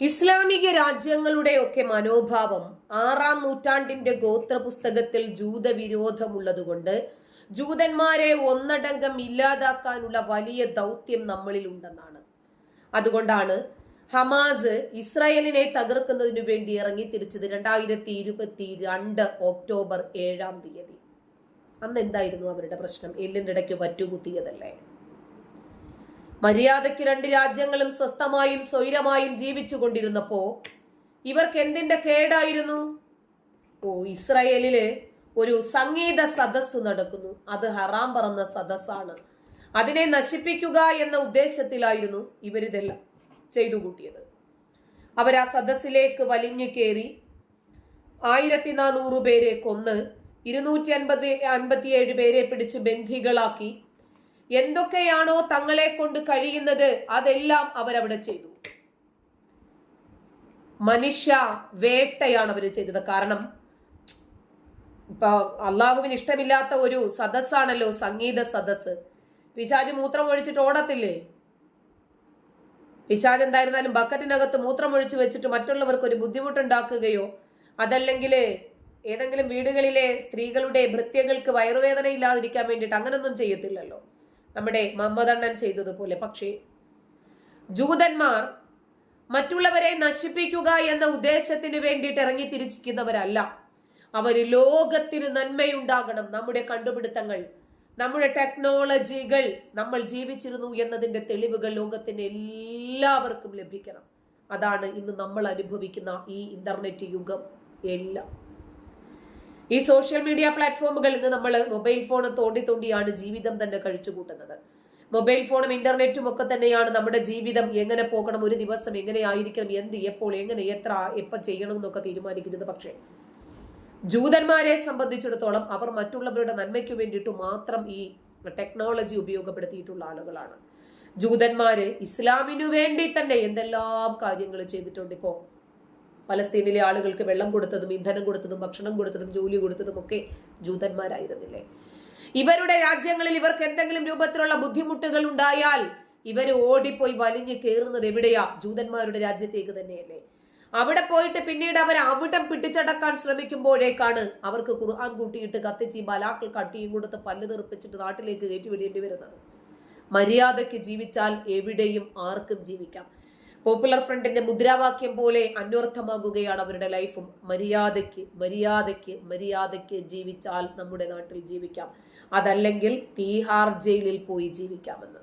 ഇസ്ലാമിക രാജ്യങ്ങളുടെയൊക്കെ മനോഭാവം ആറാം നൂറ്റാണ്ടിന്റെ ഗോത്രപുസ്തകത്തിൽ ജൂതവിരോധമുള്ളതുകൊണ്ട് ജൂതന്മാരെ ഒന്നടങ്കം ഇല്ലാതാക്കാനുള്ള വലിയ ദൗത്യം നമ്മളിൽ ഉണ്ടെന്നാണ്. അതുകൊണ്ടാണ് ഹമാസ് ഇസ്രായേലിനെ തകർക്കുന്നതിനു വേണ്ടി ഇറങ്ങി തിരിച്ചത് രണ്ടായിരത്തി ഇരുപത്തി രണ്ട് ഒക്ടോബർ ഏഴാം തീയതി. അന്ന് എന്തായിരുന്നു അവരുടെ പ്രശ്നം? എല്ലിന്റെ ഇടയ്ക്ക് വറ്റുകുത്തിയതല്ലേ? മര്യാദയ്ക്ക് രണ്ട് രാജ്യങ്ങളും സ്വസ്ഥമായും സ്വൈരമായും ജീവിച്ചു കൊണ്ടിരുന്നപ്പോ ഇവർക്ക് എന്തിന്റെ കേടായിരുന്നു? ഓ ഇസ്രയേലിൽ ഒരു സംഗീത സദസ് നടക്കുന്നു. അത് ഹറാം പറന്ന സദസ്സാണ്. അതിനെ നശിപ്പിക്കുക എന്ന ഉദ്ദേശത്തിലായിരുന്നു ഇവരിതെല്ലാം ചെയ്തു കൂട്ടിയത്. അവർ ആ സദസ്സിലേക്ക് വലിഞ്ഞു കയറി ആയിരത്തി നാനൂറ് പേരെ കൊന്ന് ഇരുന്നൂറ്റി അൻപത് അൻപത്തിയേഴ് പേരെ പിടിച്ച് ബന്ധികളാക്കി എന്തൊക്കെയാണോ തങ്ങളെ കൊണ്ട് കഴിയുന്നത് അതെല്ലാം അവരവിടെ ചെയ്തു. മനുഷ്യ വേട്ടയാണ് അവർ ചെയ്തത്. കാരണം ഇപ്പൊ അള്ളാഹുവിന് ഇഷ്ടമില്ലാത്ത ഒരു സദസ്സാണല്ലോ സംഗീത സദസ്സ്. പിശാജ് മൂത്രം ഒഴിച്ചിട്ട് ഓടത്തില്ലേ? പിശാജ് എന്തായിരുന്നാലും ബക്കറ്റിനകത്ത് മൂത്രം ഒഴിച്ചു വെച്ചിട്ട് മറ്റുള്ളവർക്ക് ഒരു ബുദ്ധിമുട്ടുണ്ടാക്കുകയോ അതല്ലെങ്കിൽ ഏതെങ്കിലും വീടുകളിലെ സ്ത്രീകളുടെ ഭൃത്യകൾക്ക് വയറുവേദന ഇല്ലാതിരിക്കാൻ വേണ്ടിയിട്ട് അങ്ങനൊന്നും ചെയ്യത്തില്ലല്ലോ. നമ്മുടെ മമ്മദണ്ണൻ ചെയ്തതുപോലെ. പക്ഷേ ജൂതന്മാർ മറ്റുള്ളവരെ നശിപ്പിക്കുക എന്ന ഉദ്ദേശത്തിന് വേണ്ടിയിട്ട് ഇറങ്ങി തിരിച്ചിരിക്കുന്നവരല്ല അവർ ലോകത്തിന് നന്മയുണ്ടാകണം. നമ്മുടെ കണ്ടുപിടുത്തങ്ങൾ നമ്മുടെ ടെക്നോളജികൾ നമ്മൾ ജീവിച്ചിരുന്നു എന്നതിന്റെ തെളിവുകൾ ലോകത്തിന് എല്ലാവർക്കും ലഭിക്കണം. അതാണ് ഇന്ന് നമ്മൾ അനുഭവിക്കുന്ന ഈ ഇന്റർനെറ്റ് യുഗം. എല്ലാം. ഈ സോഷ്യൽ മീഡിയ പ്ലാറ്റ്ഫോമുകൾ ഇന്ന് നമ്മൾ മൊബൈൽ ഫോൺ തോണ്ടി തോണ്ടിയാണ് ജീവിതം തന്നെ കഴിച്ചു കൂട്ടുന്നത് മൊബൈൽ ഫോണും ഇന്റർനെറ്റും ഒക്കെ തന്നെയാണ് നമ്മുടെ ജീവിതം എങ്ങനെ പോകണം ഒരു ദിവസം എങ്ങനെ ആയിരിക്കണം എന്ത് എപ്പോൾ എങ്ങനെ എത്ര എപ്പോൾ ചെയ്യണം എന്നൊക്കെ തീരുമാനിക്കുന്നത്. പക്ഷേ ജൂതന്മാരെ സംബന്ധിച്ചിടത്തോളം അവർ മറ്റുള്ളവരുടെ നന്മയ്ക്ക് വേണ്ടിയിട്ട് മാത്രം ഈ ടെക്നോളജി ഉപയോഗപ്പെടുത്തിയിട്ടുള്ള ആളുകളാണ്. ജൂതന്മാര് ഇസ്ലാമിനു വേണ്ടി തന്നെ എന്തെല്ലാം കാര്യങ്ങൾ ചെയ്തിട്ടുണ്ട്. ഇപ്പോ പലസ്തീനിലെ ആളുകൾക്ക് വെള്ളം കൊടുത്തതും ഇന്ധനം കൊടുത്തതും ഭക്ഷണം കൊടുത്തതും ജോലി കൊടുത്തതും ഒക്കെ ജൂതന്മാരായിരുന്നില്ലേ? ഇവരുടെ രാജ്യങ്ങളിൽ ഇവർക്ക് എന്തെങ്കിലും രൂപത്തിലുള്ള ബുദ്ധിമുട്ടുകൾ ഉണ്ടായാൽ ഇവർ ഓടിപ്പോയി വലിഞ്ഞു കയറുന്നത് എവിടെയാ? ജൂതന്മാരുടെ രാജ്യത്തേക്ക് തന്നെയല്ലേ. അവിടെ പോയിട്ട് പിന്നീട് അവർ അവിടം പിടിച്ചടക്കാൻ ശ്രമിക്കുമ്പോഴേക്കാണ് അവർക്ക് ഖുർആൻ കൂട്ടിയിട്ട് കത്തിച്ച് ബലാക്കൾ കട്ടിയും കൊടുത്ത് പല്ല് തെറിപ്പിച്ചിട്ട് നാട്ടിലേക്ക് കയറ്റി വിടേണ്ടി വരുന്നത്. മര്യാദയ്ക്ക് ജീവിച്ചാൽ എവിടെയും ആർക്കും ജീവിക്കാം. പോപ്പുലർ ഫ്രണ്ടിന്റെ മുദ്രാവാക്യം പോലെ അന്വർത്ഥമാകുകയാണ് അവരുടെ ലൈഫും. മര്യാദയ്ക്ക് മര്യാദയ്ക്ക് മര്യാദയ്ക്ക് ജീവിച്ചാൽ നമ്മുടെ നാട്ടിൽ ജീവിക്കാം. അതല്ലെങ്കിൽ തീഹാർ ജയിലിൽ പോയി ജീവിക്കാമെന്ന്.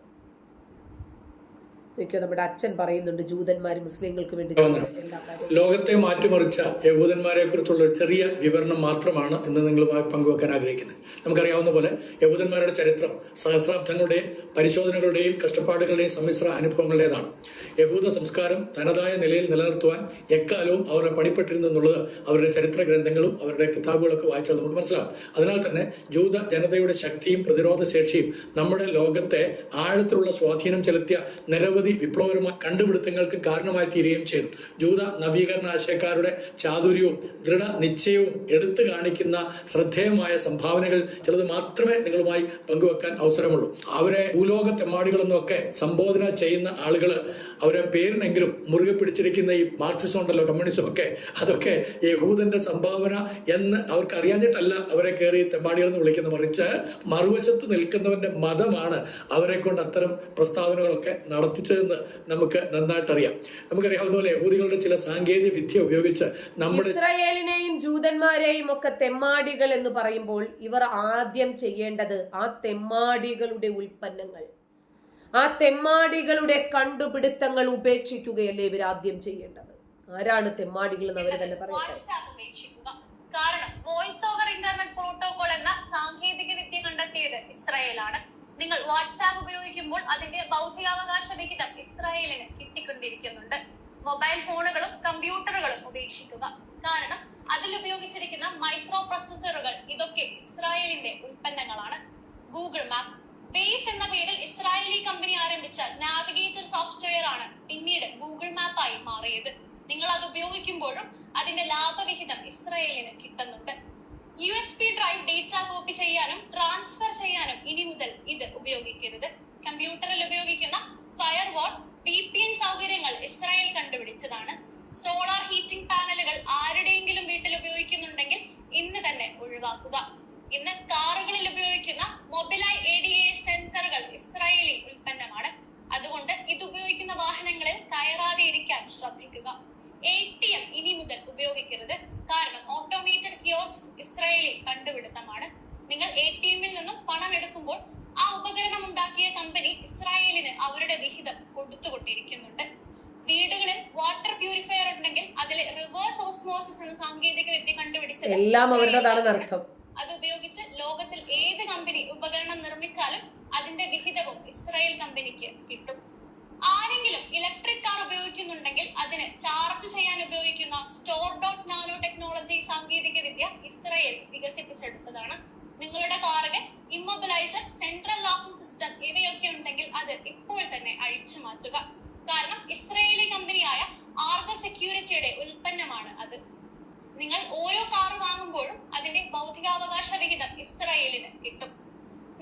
നമ്മുടെ അച്ഛൻ പറയുന്നുണ്ട് ജൂതന്മാർ മുസ്ലിങ്ങൾക്ക് വേണ്ടി ലോകത്തെ മാറ്റിമറിച്ച യഹൂദന്മാരെ കുറിച്ചുള്ള ചെറിയ വിവരണം മാത്രമാണ് ഇന്ന് നിങ്ങളുമായി പങ്കുവെക്കാൻ ആഗ്രഹിക്കുന്നത്. നമുക്കറിയാവുന്ന പോലെ യഹൂദന്മാരുടെ ചരിത്രം സഹസ്രാബ്ദങ്ങളുടെയും പരിശോധനകളുടെയും കഷ്ടപ്പാടുകളുടെയും സമ്മിശ്ര അനുഭവങ്ങളുടേതാണ്. യഹൂദ സംസ്കാരം തനതായ നിലയിൽ നിലനിർത്തുവാൻ എക്കാലവും അവരെ പണിപ്പെട്ടിരുന്നു എന്നുള്ളത് അവരുടെ ചരിത്ര ഗ്രന്ഥങ്ങളും അവരുടെ കിതാബുകളൊക്കെ വായിച്ചാൽ നമുക്ക് മനസ്സിലാവും. അതിനാൽ തന്നെ ജൂത ജനതയുടെ ശക്തിയും പ്രതിരോധ ശേഷിയും നമ്മുടെ ലോകത്തെ ആഴത്തിലുള്ള സ്വാധീനം ചെലുത്തിയ നിരവധി വിപ്ലവകരമായ കണ്ടുപിടുത്തങ്ങൾക്ക് കാരണമായി തീരുകയും ചെയ്തു. ജൂത നവീകരണ ആശയക്കാരുടെ ചാതുര്യവും ദൃഢ നിശ്ചയവും എടുത്തു കാണിക്കുന്ന ശ്രദ്ധേയമായ സംഭാവനകൾ ചിലത് മാത്രമേ നിങ്ങളുമായി പങ്കുവെക്കാൻ അവസരമുള്ളൂ. അവരെ ഭൂലോകത്തെമ്മാടികളെന്നൊക്കെ സംബോധന ചെയ്യുന്ന ആളുകൾ അവരെ പേരിനെങ്കിലും മുറുകെ പിടിച്ചിരിക്കുന്ന ഈ മാർക്സിസം ഉണ്ടല്ലോ കമ്മ്യൂണിസം ഒക്കെ അതൊക്കെ യഹൂദന്റെ സംഭാവന എന്ന് അവർക്ക് അറിയാഞ്ഞിട്ടല്ല അവരെ കയറി തെമ്മാടികൾ എന്ന് വിളിക്കുന്ന. മറിച്ച് മറുവശത്ത് നിൽക്കുന്നവന്റെ മതമാണ് അവരെ കൊണ്ട് അത്തരം പ്രസ്താവനകളൊക്കെ നടത്തിച്ചതെന്ന് നമുക്ക് നന്നായിട്ട് അറിയാം നമുക്കറിയാവുന്ന പോലെ യഹൂദികളുടെ ചില സാങ്കേതിക വിദ്യ ഉപയോഗിച്ച് നമ്മുടെ ഇസ്രായേലിനെയും ജൂതന്മാരെയും ഒക്കെ തെമ്മാടികൾ എന്ന് പറയുമ്പോൾ ഇവർ ആദ്യം ചെയ്യേണ്ടത് ആ തെമ്മാടികളുടെ ഉൽപ്പന്നങ്ങൾ. ആ തെമ്മാടികളുടെ കണ്ടുപിടുത്തങ്ങൾ ഉപേക്ഷിക്കുകയല്ലേ ഇവർ ആദ്യം ചെയ്യേണ്ടത്? ആരാണ് തെമ്മാടികൾ എന്ന് അവർ തന്നെ പറയുന്നത് കാരണം വോയിസ് ഓവർ ഇന്റർനെറ്റ് പ്രോട്ടോകോൾ എന്ന സാങ്കേതിക വിദ്യ കണ്ടെത്തിയത് ഇസ്രായേലാണ്. നിങ്ങൾ വാട്സാപ്പ് ഉപയോഗിക്കുമ്പോൾ അതിന്റെ ബൗദ്ധികാവകാശ വിഹിതം ഇസ്രായേലിന് കിട്ടിക്കൊണ്ടിരിക്കുന്നുണ്ട്. മൊബൈൽ ഫോണുകളും കമ്പ്യൂട്ടറുകളും ഉപേക്ഷിക്കുക. കാരണം അതിൽ ഉപയോഗിച്ചിരിക്കുന്ന മൈക്രോ പ്രൊസസ്സറുകൾ ഇതൊക്കെ ഇസ്രായേലിന്റെ ഉൽപ്പന്നങ്ങളാണ്. Google map. ബേസ് എന്ന പേരിൽ ഇസ്രായേലി കമ്പനി ആരംഭിച്ച നാവിഗേറ്റർ സോഫ്റ്റ്വെയർ ആണ് പിന്നീട് ഗൂഗിൾ മാപ്പായി മാറിയത്. നിങ്ങൾ അത് ഉപയോഗിക്കുമ്പോഴും അതിന്റെ ലാഭവിഹിതം ഇസ്രായേലിന് കിട്ടുന്നുണ്ട്. U S B drive data copy ചെയ്യാനും ട്രാൻസ്ഫർ ചെയ്യാനും ഇനി മുതൽ ഇത് ഉപയോഗിക്കരുത്. കമ്പ്യൂട്ടറിൽ ഉപയോഗിക്കുന്ന ഫയർവാൾ വി പി എൻ സൗകര്യങ്ങൾ ഇസ്രായേൽ കണ്ടുപിടിച്ചതാണ്. സോളാർ ഹീറ്റിംഗ് പാനലുകൾ ആരുടെയെങ്കിലും വീട്ടിൽ ഉപയോഗിക്കുന്നുണ്ടെങ്കിൽ ഇന്ന് തന്നെ ഒഴിവാക്കുക. ഇന്ന് കാറുകളിൽ ഉപയോഗിക്കുന്ന മൊബിലൈ എ ഡി എ സെൻസറുകൾ ഇസ്രായേലി ഉൽപ്പന്നമാണ്. അതുകൊണ്ട് ഇത് ഉപയോഗിക്കുന്ന വാഹനങ്ങളിൽ കയറാതെ ഇരിക്കാൻ ശ്രദ്ധിക്കുക. എ ടി എം ഇനി മുതൽ ഉപയോഗിക്കരുത് കാരണം ഓട്ടോമേറ്റഡ് കിയോസ് ഇസ്രായേലി കണ്ടുപിടുത്തമാണ് നിങ്ങൾ എ ടി എമ്മിൽ നിന്നും പണം എടുക്കുമ്പോൾ ആ ഉപകരണം ഉണ്ടാക്കിയ കമ്പനി ഇസ്രായേലിന് അവരുടെ വിഹിതം കൊടുത്തുകൊണ്ടിരിക്കുന്നുണ്ട്. വീടുകളിൽ വാട്ടർ പ്യൂരിഫയർ ഉണ്ടെങ്കിൽ അതിൽ റിവേഴ്സ് ഓസ്മോസിസ് എന്ന സാങ്കേതിക വിദ്യ കണ്ടുപിടിച്ചത് എല്ലാം അവരുടേതാണെന്ന് അർത്ഥം അത് ഉപയോഗിച്ച് ലോകത്തിൽ ഏത് കമ്പനി ഉപകരണം നിർമ്മിച്ചാലും അതിന്റെ വിഹിതവും ഇസ്രായേൽ കമ്പനിക്ക് കിട്ടും. ആരെങ്കിലും ഇലക്ട്രിക് കാർ ഉപയോഗിക്കുന്നുണ്ടെങ്കിൽ അതിന് ചാർജ് ചെയ്യാൻ ഉപയോഗിക്കുന്ന സ്റ്റോർ ഡോട്ട് നാനോ ടെക്നോളജി സാങ്കേതിക വിദ്യ ഇസ്രായേൽ വികസിപ്പിച്ചെടുത്തതാണ്. നിങ്ങളുടെ കാറിന് ഇമ്മൊബിലൈസർ സെൻട്രൽ ലോക്കിംഗ് സിസ്റ്റം ഇവയൊക്കെ ഉണ്ടെങ്കിൽ അത് ഇപ്പോൾ തന്നെ അഴിച്ചു മാറ്റുക. കാരണം ഇസ്രയേലി കമ്പനിയായ ആർഗ സെക്യൂരിറ്റിയുടെ ഉൽപ്പന്നമാണ് അത്. നിങ്ങൾ ഓരോ കാർ വാങ്ങുമ്പോഴും അതിന്റെ ഭൗതികാവകാശ വിഹിതം ഇസ്രയേലിന് കിട്ടും.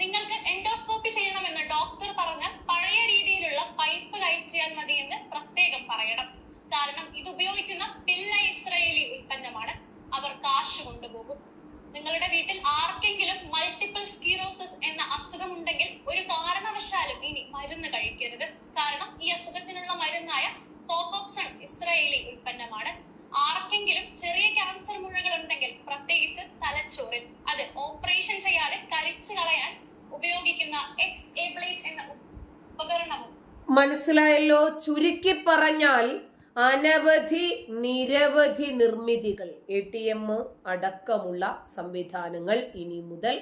നിങ്ങൾക്ക് എൻഡോസ്കോപ്പി ചെയ്യണമെന്ന് ഡോക്ടർ പറഞ്ഞാൽ പഴയ രീതിയിലുള്ള പൈപ്പ് കയറ്റിയാൽ മതി എന്ന് പ്രത്യേകം പറയണം. കാരണം ഇത് ഉപയോഗിക്കുന്ന പിള്ള ഇസ്രയേലി ഉൽപ്പന്നമാണ്. അവർ കാശ് കൊണ്ടുപോകും. നിങ്ങളുടെ വീട്ടിൽ ആർക്കെങ്കിലും മൾട്ടിപ്പിൾ സ്കീറോസിസ് എന്ന അസുഖം ഉണ്ടെങ്കിൽ ഒരു കാരണവശാലും ഇനി മരുന്ന് കഴിക്കരുത്. കാരണം ഈ അസുഖത്തിനുള്ള മരുന്നായ കോപോക്സൺ ഇസ്രായേലി ഉൽപ്പന്നമാണ്. ആർക്കെങ്കിലും ചെറിയ ക്യാൻസർ മുഴകൾ ഉണ്ടെങ്കിൽ പ്രത്യേകിച്ച് തലച്ചോറിൽ അത് ഓപ്പറേഷൻ ചെയ്യാതെ കരിച്ചു കളയാൻ ഉപയോഗിക്കുന്ന എക്സ് എബ്ലേറ്റ് എന്ന ഉപകരണവും മനസ്സിലായല്ലോ? ചുരുക്കി പറഞ്ഞാൽ അനവധി നിരവധി നിർമ്മിതികൾ എ ടി എം അടക്കമുള്ള സംവിധാനങ്ങൾ ഇനി മുതൽ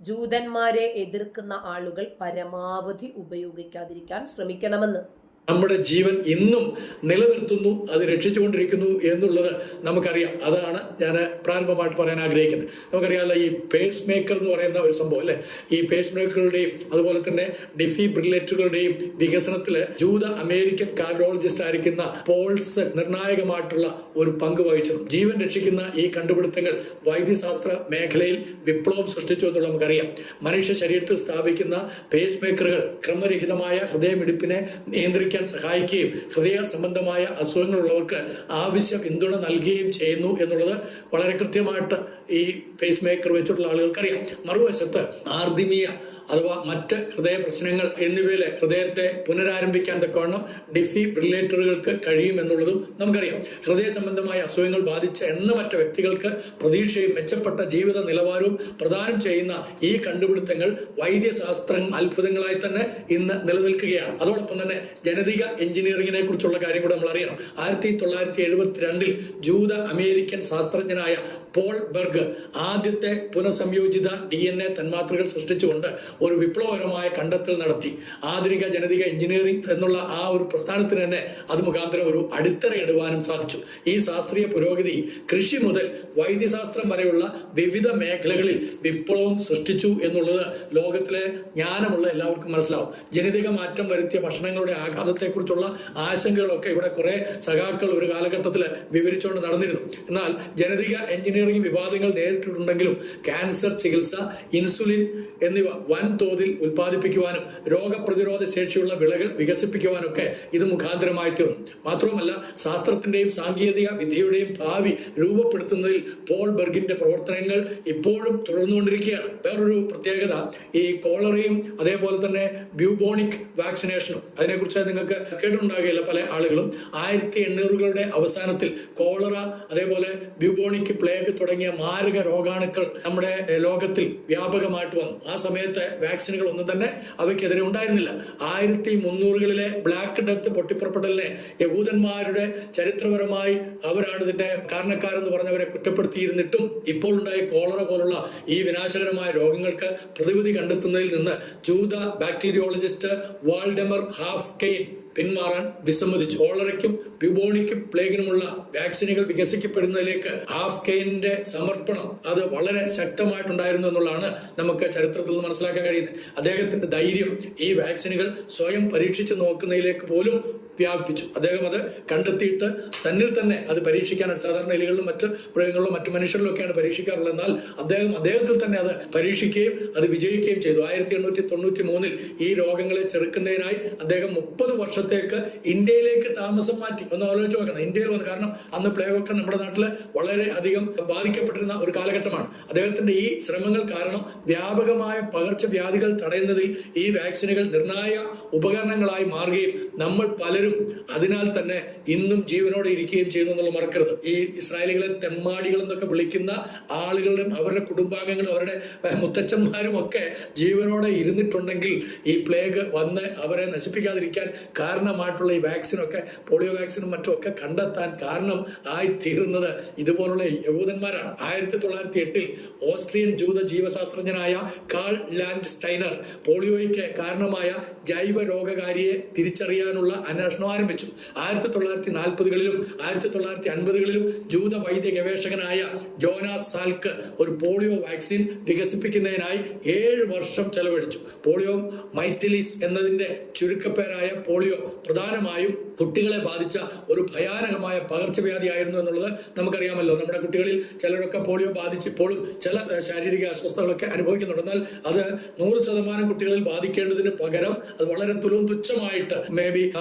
ജൂതന്മാരെ എതിർക്കുന്ന ആളുകൾ പരമാവധി ഉപയോഗിക്കാതിരിക്കാൻ ശ്രമിക്കണമെന്ന് നമ്മുടെ ജീവൻ ഇന്നും നിലനിർത്തുന്നു അത് രക്ഷിച്ചുകൊണ്ടിരിക്കുന്നു എന്നുള്ളത് നമുക്കറിയാം. അതാണ് ഞാൻ പ്രാരംഭമായിട്ട് പറയാൻ ആഗ്രഹിക്കുന്നത്. നമുക്കറിയാമല്ലോ ഈ പേസ് മേക്കർ എന്ന് പറയുന്ന ഒരു സംഭവം അല്ലേ? ഈ പേസ് മേക്കറുടെയും അതുപോലെ തന്നെ ഡിഫിബ്രിലേറ്ററുകളുടെയും വികസനത്തിൽ ജൂത അമേരിക്കൻ കാർഡിയോളജിസ്റ്റ് ആയിരിക്കുന്ന പോൾസ് നിർണായകമായിട്ടുള്ള ഒരു പങ്ക് വഹിച്ചു ജീവൻ രക്ഷിക്കുന്ന ഈ കണ്ടുപിടുത്തങ്ങൾ വൈദ്യശാസ്ത്ര മേഖലയിൽ വിപ്ലവം സൃഷ്ടിച്ചു എന്നുള്ളത് നമുക്കറിയാം. മനുഷ്യ ശരീരത്തിൽ സ്ഥാപിക്കുന്ന പേസ് മേക്കറുകൾ ക്രമരഹിതമായ ഹൃദയമിടിപ്പിനെ നിയന്ത്രിക്കാൻ സഹായിക്കുകയും ഹൃദയ സംബന്ധമായ അസുഖങ്ങളുള്ളവർക്ക് ആവശ്യ പിന്തുണ നൽകുകയും ചെയ്യുന്നു എന്നുള്ളത് വളരെ കൃത്യമായിട്ട് ഈ പേസ് മേക്കർ വെച്ചിട്ടുള്ള ആളുകൾക്കറിയാം. മറുവശത്ത് ആർദിമിയ അഥവാ മറ്റ് ഹൃദയ പ്രശ്നങ്ങൾ എന്നിവയിലെ ഹൃദയത്തെ പുനരാരംഭിക്കാൻ തക്കവണ്ണം ഡിഫിബ്രിലേറ്ററുകൾക്ക് കഴിയും എന്നുള്ളതും നമുക്കറിയാം. ഹൃദയ സംബന്ധമായ അസുഖങ്ങൾ ബാധിച്ച എണ്ണമറ്റ വ്യക്തികൾക്ക് പ്രതീക്ഷയും മെച്ചപ്പെട്ട ജീവിത നിലവാരവും പ്രദാനം ചെയ്യുന്ന ഈ കണ്ടുപിടുത്തങ്ങൾ വൈദ്യശാസ്ത്ര അത്ഭുതങ്ങളായി തന്നെ ഇന്ന് നിലനിൽക്കുകയാണ്. അതോടൊപ്പം തന്നെ ജനതിക എഞ്ചിനീയറിംഗിനെ കുറിച്ചുള്ള കാര്യം കൂടെ നമ്മൾ അറിയണം ആയിരത്തി തൊള്ളായിരത്തി എഴുപത്തിരണ്ടിൽ ജൂത അമേരിക്കൻ ശാസ്ത്രജ്ഞനായ പോൾ ബെർഗ് ആദ്യത്തെ പുനഃസംയോജിത ഡി എൻ എ തന്മാത്രകൾ സൃഷ്ടിച്ചുകൊണ്ട് ഒരു വിപ്ലവകരമായ കണ്ടെത്തൽ നടത്തി. ആധുനിക ജനതിക എഞ്ചിനീയറിംഗ് എന്നുള്ള ആ ഒരു പ്രസ്ഥാനത്തിന് തന്നെ അത് മുഖാന്തരം ഒരു അടിത്തറയിടുവാനും സാധിച്ചു. ഈ ശാസ്ത്രീയ പുരോഗതി കൃഷി മുതൽ വൈദ്യശാസ്ത്രം വരെയുള്ള വിവിധ മേഖലകളിൽ വിപ്ലവം സൃഷ്ടിച്ചു എന്നുള്ളത് ലോകത്തിലെ ജ്ഞാനമുള്ള എല്ലാവർക്കും മനസ്സിലാവും. ജനിതക മാറ്റം വരുത്തിയ ഭക്ഷണങ്ങളുടെ ആഘാതത്തെക്കുറിച്ചുള്ള ആശങ്കകളൊക്കെ ഇവിടെ കുറെ സഖാക്കൾ ഒരു കാലഘട്ടത്തിൽ വിവരിച്ചുകൊണ്ട് നടന്നിരുന്നു. എന്നാൽ ജനിതക എഞ്ചിനീയറിംഗ് വിവാദങ്ങൾ നേരിട്ടിട്ടുണ്ടെങ്കിലും ക്യാൻസർ ചികിത്സ ഇൻസുലിൻ എന്നിവ വൻതോതിൽ ഉൽപ്പാദിപ്പിക്കുവാനും രോഗപ്രതിരോധ ശേഷിയുള്ള വിളകൾ വികസിപ്പിക്കുവാനൊക്കെ ഇത് മുഖാന്തരമായി തീർന്നു. മാത്രവുമല്ല ശാസ്ത്രത്തിന്റെയും സാങ്കേതിക വിദ്യയുടെയും ഭാവി രൂപപ്പെടുത്തുന്നതിൽ പോൾ ബെർഗിന്റെ പ്രവർത്തനങ്ങൾ ഇപ്പോഴും തുടർന്നുകൊണ്ടിരിക്കുകയാണ്. വേറൊരു പ്രത്യേകത ഈ കോളറയും അതേപോലെ തന്നെ ബ്യൂബോണിക് വാക്സിനേഷനും അതിനെക്കുറിച്ച് നിങ്ങൾക്ക് കേട്ടിട്ടുണ്ടാകുകയില്ല പല ആളുകളും. ആയിരത്തി എണ്ണൂറുകളുടെ അവസാനത്തിൽ കോളറ അതേപോലെ ബ്യൂബോണിക് പ്ലേഗ് തുടങ്ങിയ മാരക രോഗാണുക്കൾ നമ്മുടെ ലോകത്തിൽ വ്യാപകമായിട്ട് വന്നു. ആ സമയത്ത് വാക്സിനുകൾ ഒന്നും തന്നെ അവയ്ക്കെതിരെ ഉണ്ടായിരുന്നില്ല. ആയിരത്തി മുന്നൂറുകളിലെ ബ്ലാക്ക് ഡെത്ത് പൊട്ടിപ്പുറപ്പെടലിനെ യഹൂദന്മാരുടെ ചരിത്രപരമായി അവരാണ് ഇതിന്റെ കാരണക്കാരെന്ന് പറഞ്ഞവരെ കുറ്റപ്പെടുത്തിയിരുന്നിട്ടും ഇപ്പോൾ ഉണ്ടായ കോളറ പോലുള്ള ഈ വിനാശകരമായ രോഗങ്ങൾക്ക് പ്രതിവിധി കണ്ടെത്തുന്നതിൽ നിന്ന് ജൂത ബാക്ടീരിയോളജിസ്റ്റ് വാൾഡെമർ ഹാഫ് കെയിൻ പിന്മാറാൻ വിസമ്മതിച്ചു. കോളറയ്ക്കും ബ്യൂബോണിക്കും പ്ലേഗിനുമുള്ള വാക്സിനുകൾ വികസിക്കപ്പെടുന്നതിലേക്ക് ആഫ്ഗൈനിന്റെ സമർപ്പണം അത് വളരെ ശക്തമായിട്ടുണ്ടായിരുന്നു എന്നുള്ളതാണ് നമുക്ക് ചരിത്രത്തിൽ നിന്ന് മനസ്സിലാക്കാൻ കഴിയുന്നത്. അദ്ദേഹത്തിന്റെ ധൈര്യം ഈ വാക്സിനുകൾ സ്വയം പരീക്ഷിച്ച് നോക്കുന്നതിലേക്ക് പോലും വ്യാപിപ്പിച്ചു. അദ്ദേഹം അത് കണ്ടെത്തിയിട്ട് തന്നിൽ തന്നെ അത് പരീക്ഷിക്കാനാണ് സാധാരണ എലികളിലും മറ്റ് മൃഗങ്ങളിലും മറ്റു മനുഷ്യരിലും ഒക്കെയാണ് പരീക്ഷിക്കാറുള്ളത്. എന്നാൽ അദ്ദേഹം അദ്ദേഹത്തിൽ തന്നെ അത് പരീക്ഷിക്കുകയും അത് വിജയിക്കുകയും ചെയ്തു. ആയിരത്തി എണ്ണൂറ്റി തൊണ്ണൂറ്റി മൂന്നിൽ ഈ രോഗങ്ങളെ ചെറുക്കുന്നതിനായി അദ്ദേഹം മുപ്പത് വർഷത്തേക്ക് ഇന്ത്യയിലേക്ക് താമസം മാറ്റി. ഒന്ന് ആലോചിച്ച് നോക്കണം ഇന്ത്യയിൽ വന്ന് കാരണം അന്ന് പ്ലേഗ് ഒക്കെ നമ്മുടെ നാട്ടിൽ വളരെ അധികം ബാധിക്കപ്പെട്ടിരുന്ന ഒരു കാലഘട്ടമാണ്. അദ്ദേഹത്തിന്റെ ഈ ശ്രമങ്ങൾ കാരണം വ്യാപകമായ പകർച്ചവ്യാധികൾ തടയുന്നതിൽ ഈ വാക്സിനുകൾ നിർണായക ഉപകരണങ്ങളായി മാറുകയും നമ്മൾ പലരും അതിനാൽ തന്നെ ഇന്നും ജീവനോടെ ഇരിക്കുകയും ചെയ്യുന്നു എന്നുള്ള മറക്കരുത്. ഈ ഇസ്രായേലികളെ തെമ്മാടികൾ എന്നൊക്കെ വിളിക്കുന്ന ആളുകളും അവരുടെ കുടുംബാംഗങ്ങളും അവരുടെ മുത്തച്ഛന്മാരും ഒക്കെ ജീവനോടെ ഇരുന്നിട്ടുണ്ടെങ്കിൽ ഈ പ്ലേഗ് വന്ന് അവരെ നശിപ്പിക്കാതിരിക്കാൻ കാരണമായിട്ടുള്ള ഈ വാക്സിനൊക്കെ പോളിയോ വാക്സിനും മറ്റും ഒക്കെ കണ്ടെത്താൻ കാരണം ആയി തീരുന്നത് ഇതുപോലുള്ള യഹൂദന്മാരാണ്. ആയിരത്തി തൊള്ളായിരത്തി എട്ടിൽ ഓസ്ട്രിയൻ ജൂത ജീവശാസ്ത്രജ്ഞനായ കാൾ ലാൻഡ് സ്റ്റൈനർ പോളിയോയ്ക്ക് കാരണമായ ജൈവ രോഗകാരിയെ തിരിച്ചറിയാനുള്ള അന്വേഷണം ആരംഭിച്ചു. ആയിരത്തി തൊള്ളായിരത്തി നാൽപ്പതുകളിലും ആയിരത്തി തൊള്ളായിരത്തി അൻപതുകളിലും ജൂത വൈദ്യ ഗവേഷകനായ ജോനാസ് സാൽക്ക് ഒരു പോളിയോ വാക്സിൻ വികസിപ്പിക്കുന്നതിനായി ഏഴ് വർഷം ചെലവഴിച്ചു. പോളിയോ മൈറ്റിലിസ് എന്നതിന്റെ ചുരുക്കപ്പേരായ പോളിയോ പ്രധാനമായും കുട്ടികളെ ബാധിച്ച ഒരു ഭയാനകമായ പകർച്ചവ്യാധിയായിരുന്നു എന്നുള്ളത് നമുക്കറിയാമല്ലോ. നമ്മുടെ കുട്ടികളിൽ ചിലരൊക്കെ പോളിയോ ബാധിച്ചിപ്പോഴും ചില ശാരീരിക അസ്വസ്ഥതകളൊക്കെ അനുഭവിക്കുന്നുണ്ട്. എന്നാൽ അത് നൂറ് ശതമാനം കുട്ടികളിൽ ബാധിക്കേണ്ടതിന് പകരം അത് വളരെ തുലവും തുച്ഛമായിട്ട് മേ ബി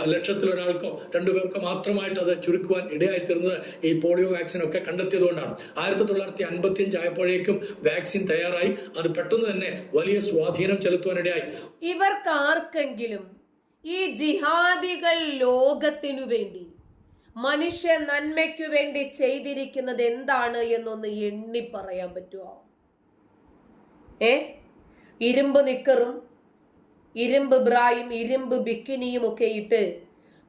ലക്ഷത്തിലൊരാൾക്കോ രണ്ടുപേർക്കോ മാത്രമായിട്ട് അത് ചുരുക്കുവാൻ ഇടയായിത്തീർന്നത് ഈ പോളിയോ വാക്സിൻ ഒക്കെ കണ്ടെത്തിയതുകൊണ്ടാണ്. ആയിരത്തി തൊള്ളായിരത്തി അൻപത്തി അഞ്ച് ആയപ്പോഴേക്കും വാക്സിൻ തയ്യാറായി. അത് പെട്ടെന്ന് തന്നെ വലിയ സ്വാധീനം ചെലുത്തുവാൻ ഇടയായി. ഇവർക്ക് ആർക്കെങ്കിലും ഈ ജിഹാദികൾ ലോകത്തിനു വേണ്ടി മനുഷ്യ നന്മയ്ക്കു വേണ്ടി ചെയ്തിരിക്കുന്നത് എന്താണ് എന്നൊന്ന് എണ്ണി പറയാൻ പറ്റുമോ ഏ? ഇരുമ്പ് നിക്കറും ഇരുമ്പ് ബ്രായും ഇരുമ്പ് ബിക്കിനിയും ഒക്കെ ഇട്ട്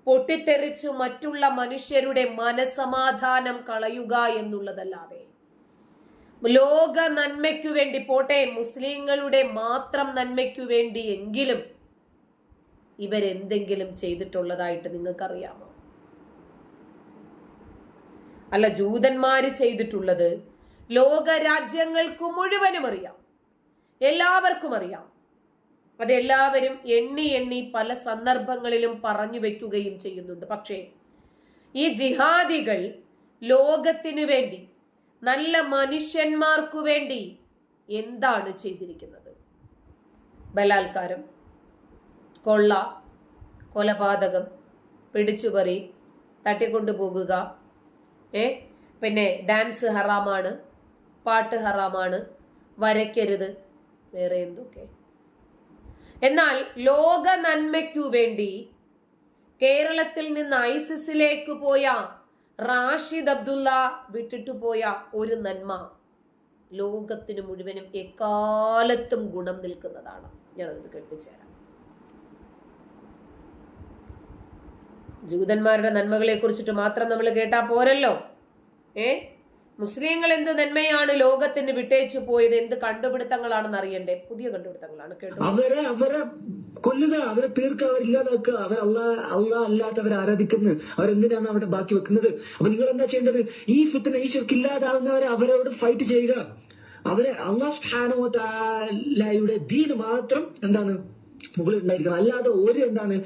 പൊട്ടിത്തെറിച്ചു മറ്റുള്ള മനുഷ്യരുടെ മനസമാധാനം കളയുക എന്നുള്ളതല്ലാതെ. ലോക നന്മയ്ക്കു വേണ്ടി പോട്ടെ മുസ്ലിങ്ങളുടെ മാത്രം നന്മയ്ക്കു വേണ്ടി എങ്കിലും ഇവരെന്തെങ്കിലും ചെയ്തിട്ടുള്ളതായിട്ട് നിങ്ങൾക്കറിയാമോ? അല്ല ജൂതന്മാര് ചെയ്തിട്ടുള്ളത് ലോക രാജ്യങ്ങൾക്ക് മുഴുവനും അറിയാം. എല്ലാവർക്കും അറിയാം. അതെല്ലാവരും എണ്ണി എണ്ണി പല സന്ദർഭങ്ങളിലും പറഞ്ഞു വെക്കുകയും ചെയ്യുന്നുണ്ട്. പക്ഷേ ഈ ജിഹാദികൾ ലോകത്തിനു വേണ്ടി നല്ല മനുഷ്യന്മാർക്കു വേണ്ടി എന്താണ് ചെയ്തിരിക്കുന്നത്? ബലാത്കാരം കൊള്ള കൊലപാതകം പിടിച്ചുപറി തട്ടിക്കൊണ്ടുപോകുക ഏ? പിന്നെ ഡാൻസ് ഹറാമാണ് പാട്ട് ഹറാമാണ് വരയ്ക്കരുത് വേറെ എന്തൊക്കെ? എന്നാൽ ലോക നന്മയ്ക്കു വേണ്ടി കേരളത്തിൽ നിന്ന് ഐസിസിലേക്ക് പോയ റാഷിദ് അബ്ദുള്ള വിട്ടിട്ടു പോയ ഒരു നന്മ ലോകത്തിന് മുഴുവനും എക്കാലത്തും ഗുണം നിൽക്കുന്നതാണ്. ഞാനത് കേൾപ്പിച്ചുതരാം ജൂതന്മാരുടെ നന്മകളെ കുറിച്ചിട്ട് മാത്രം നമ്മൾ കേട്ടാ പോരല്ലോ. ഏ? മുസ്ലിങ്ങൾ എന്ത് നന്മയാണ് ലോകത്തിന് വിട്ടേച്ചു പോയത്? എന്ത് കണ്ടുപിടുത്തങ്ങളാണെന്ന് അറിയണ്ടേ? പുതിയ കണ്ടുപിടുത്തങ്ങളാണ്. കേട്ടോ? അവരെ അവരെ കൊല്ലുക അവരെ തീർക്കുക അവർ ഇല്ലാതാക്കുക. അവർ അള്ളാ അള്ളാ അല്ലാത്തവരെ ആരാധിക്കുന്നത് അവരെന്തിനാണ് അവിടെ ബാക്കി വെക്കുന്നത്? അപ്പൊ നിങ്ങൾ എന്താ ചെയ്യേണ്ടത്? ഈ സ്വത്തിന് ഈ ശിർക്ക് ഇല്ലാതാവുന്നവരെ അവരോട് ഫൈറ്റ് ചെയ്യുക. അവരെ അള്ളാഹ് സുബ്ഹാനഹു താലയുടെ ദീൻ മാത്രം എന്താണ് മുകളിൽ ഉണ്ടായിരിക്കണം അല്ലാതെ ഒരു എന്താണ്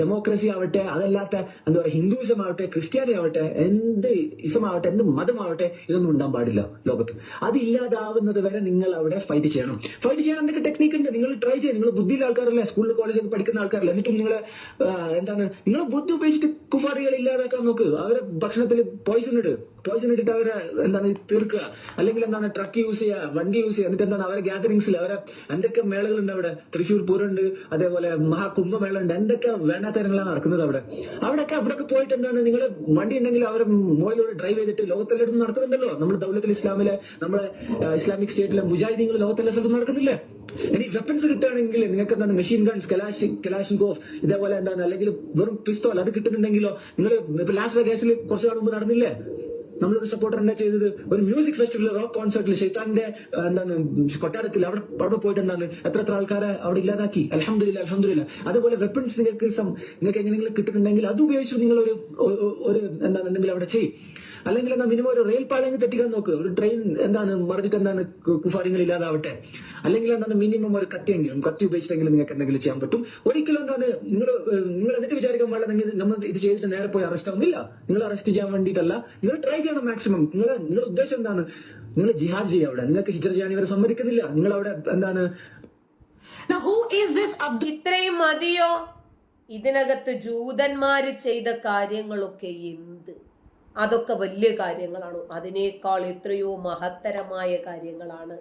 ഡെമോക്രസി ആവട്ടെ അതല്ലാത്ത എന്താ പറയുക ഹിന്ദുവിസം ആവട്ടെ ക്രിസ്ത്യാനി ആവട്ടെ എന്ത് ഇസമാവട്ടെ എന്ത് മതമാവട്ടെ ഇതൊന്നും ഉണ്ടാകാൻ പാടില്ല ലോകത്ത്. അത് ഇല്ലാതാവുന്നത് വരെ നിങ്ങൾ അവിടെ ഫൈറ്റ് ചെയ്യണം. ഫൈറ്റ് ചെയ്യാൻ എന്തൊക്കെ ടെക്നിക്ക് ഉണ്ട്? നിങ്ങൾ ട്രൈ ചെയ്യുക നിങ്ങൾ ബുദ്ധിയുള്ള ആൾക്കാരല്ലേ? സ്കൂളിൽ കോളേജിൽ പഠിക്കുന്ന ആൾക്കാരല്ല? എന്നിട്ടും നിങ്ങളെ എന്താണ് നിങ്ങൾ ബുദ്ധി ഉപയോഗിച്ചിട്ട് കുഫാറികൾ ഇല്ലാതാക്കാൻ നോക്ക്. അവരെ ഭക്ഷണത്തിൽ പോയിസൺ ഇട്. പോയിസൺ ഇട്ടിട്ട് അവരെ എന്താണ് തീർക്കുക? അല്ലെങ്കിൽ എന്താണ് ട്രക്ക് യൂസ് ചെയ്യുക വണ്ടി യൂസ് ചെയ്യുക എന്നിട്ട് എന്താണ് അവരെ ഗ്യാതറിങ്സിൽ അവരെ എന്തൊക്കെ മേളകളുണ്ട് അവിടെ? തൃശ്ശൂർ പൂരമുണ്ട് അതേപോലെ മഹാകുംഭമേള ഉണ്ട് എന്തൊക്കെ വേണ്ടാത്തരങ്ങളാണ് നടക്കുന്നത് അവിടെ? അവിടെയൊക്കെ അവിടെയൊക്കെ പോയിട്ട് എന്താണ് നിങ്ങൾ വണ്ടി ഉണ്ടെങ്കിൽ അവരെ മോയിലൂടെ ഡ്രൈവ് ചെയ്തിട്ട് ലോകത്തെല്ലായിടത്തും നടത്തുന്നുണ്ടല്ലോ. നമ്മുടെ ദൗലത്തിൽ ഇസ്ലാമിലെ നമ്മുടെ ഇസ്ലാമിക് സ്റ്റേറ്റിലെ മുജാഹിദീങ്ങൾ ലോകത്തെല്ലാ സ്ഥലത്തും നടക്കുന്നില്ലേ? ഇനി വെപ്പൻസ് കിട്ടുകയാണെങ്കിൽ നിങ്ങൾക്ക് എന്താണ് മെഷീൻ ഗൺസ് കലാഷ് കലാഷൻ ഗോഫ് ഇതേപോലെ എന്താണ് അല്ലെങ്കിൽ വെറും പിസ്തോൽ അത് കിട്ടുന്നുണ്ടെങ്കിലോ? നിങ്ങൾ ഇപ്പൊ ലാസ് വെഗാസിൽ കുറച്ച് നാൾ മുമ്പ് നടന്നില്ലേ? നമ്മളൊരു സപ്പോർട്ടർ എന്താ ചെയ്തത്? ഒരു മ്യൂസിക് ഫെസ്റ്റിവൽ റോക്ക് കോൺസേർട്ടിൽ ഷെയ്ത്താന്റെ എന്താണ് കൊട്ടാരത്തിൽ അവിടെ അവിടെ പോയിട്ട് എന്താണ് എത്ര എത്ര ആൾക്കാരെ അവിടെ ഇല്ലാതാക്കി? അലഹമില്ല അലഹമില്ല അതുപോലെ വെപ്പൺസ് നിങ്ങൾക്ക് നിങ്ങൾക്ക് എങ്ങനെയെങ്കിലും കിട്ടുന്നുണ്ടെങ്കിൽ അത് ഉപയോഗിച്ച് നിങ്ങൾ ഒരു ഒരു എന്താണ് എന്തെങ്കിലും അവിടെ ചെയ്യും. അല്ലെങ്കിൽ എന്താ മിനിമം ഒരു റെയിൽ പാളയം തെറ്റിക്കാൻ നോക്ക്. ഒരു ട്രെയിൻ എന്താണ് മറിഞ്ഞിട്ട് എന്താണ് കുഫാരിങ്ങൾ ഇല്ലാതാവട്ടെ. അല്ലെങ്കിൽ എന്താണ് മിനിമം ഒരു കത്തിയെങ്കിലും കത്തി ഉപയോഗിച്ചിട്ടെങ്കിലും നിങ്ങൾക്ക് എന്തെങ്കിലും ചെയ്യാൻ പറ്റും. ഒരിക്കലും എന്താണ് നിങ്ങൾ നിങ്ങൾ എന്നിട്ട് വിചാരിക്കാൻ പാടില്ലെങ്കിൽ നമ്മൾ ഇത് ചെയ്തിട്ട് നേരെ പോയി അറസ്റ്റ് ആവുന്നില്ല. നിങ്ങൾ അറസ്റ്റ് ചെയ്യാൻ വേണ്ടിയിട്ടല്ല. നിങ്ങൾ ട്രൈ ചെയ്യണം മാക്സിമം നിങ്ങൾ നിങ്ങളുടെ ഉദ്ദേശം എന്താണ്? നിങ്ങൾ ജിഹാദ് ചെയ്യുക അവിടെ. നിങ്ങൾക്ക് ഹിജർ ചെയ്യാൻ ഇവരെ സമ്മതിക്കുന്നില്ല. നിങ്ങൾ അവിടെ എന്താണ്? ഇത്രയും മതിയോ? ഇതിനകത്ത് ജൂതന്മാര് ചെയ്ത കാര്യങ്ങളൊക്കെ എന്ത്? അതൊക്കെ വലിയ കാര്യങ്ങളാണ്. അതിനേക്കാൾ എത്രയോ മഹത്തരമായ കാര്യങ്ങളാണ്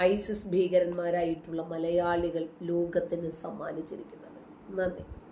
ഐസിസ് ഭീകരന്മാരായിട്ടുള്ള മലയാളികൾ ലോകത്തിന് സമ്മാനിച്ചിരിക്കുന്നത്. നന്ദി.